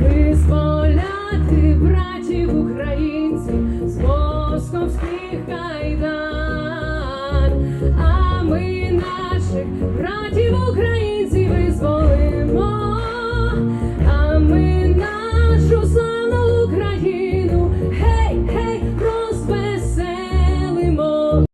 Визволяти братів українців з московських кайдан,